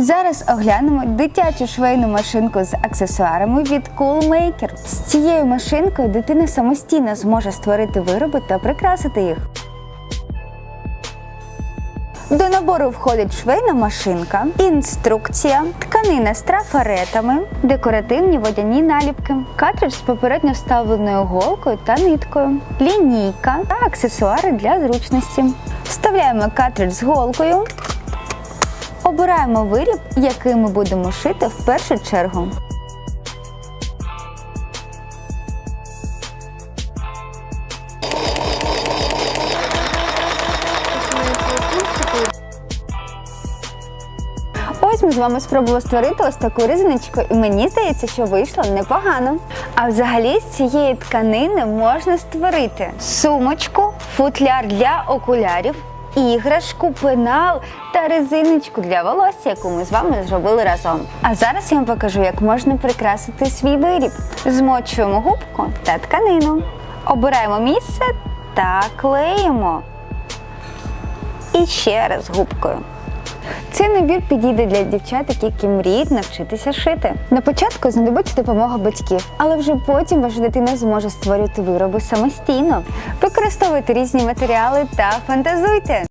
Зараз оглянемо дитячу швейну машинку з аксесуарами від Coolmaker. З цією машинкою дитина самостійно зможе створити вироби та прикрасити їх. До набору входить швейна машинка, інструкція, тканина з трафаретами, декоративні водяні наліпки, картридж з попередньо вставленою голкою та ниткою, лінійка та аксесуари для зручності. Вставляємо картридж з голкою, обираємо виріб, який ми будемо шити в першу чергу. Ось ми з вами спробували створити ось таку різиночку, і мені здається, що вийшло непогано. А взагалі з цієї тканини можна створити сумочку, футляр для окулярів, іграшку, пенал та резиночку для волосся, яку ми з вами зробили разом. А зараз я вам покажу, як можна прикрасити свій виріб. Змочуємо губку та тканину. Обираємо місце та клеїмо. І ще раз губкою. Цей набір підійде для дівчаток, які мріють навчитися шити. На початку знадобиться допомога батьків, але вже потім ваша дитина зможе створювати вироби самостійно. Використовуйте різні матеріали та фантазуйте.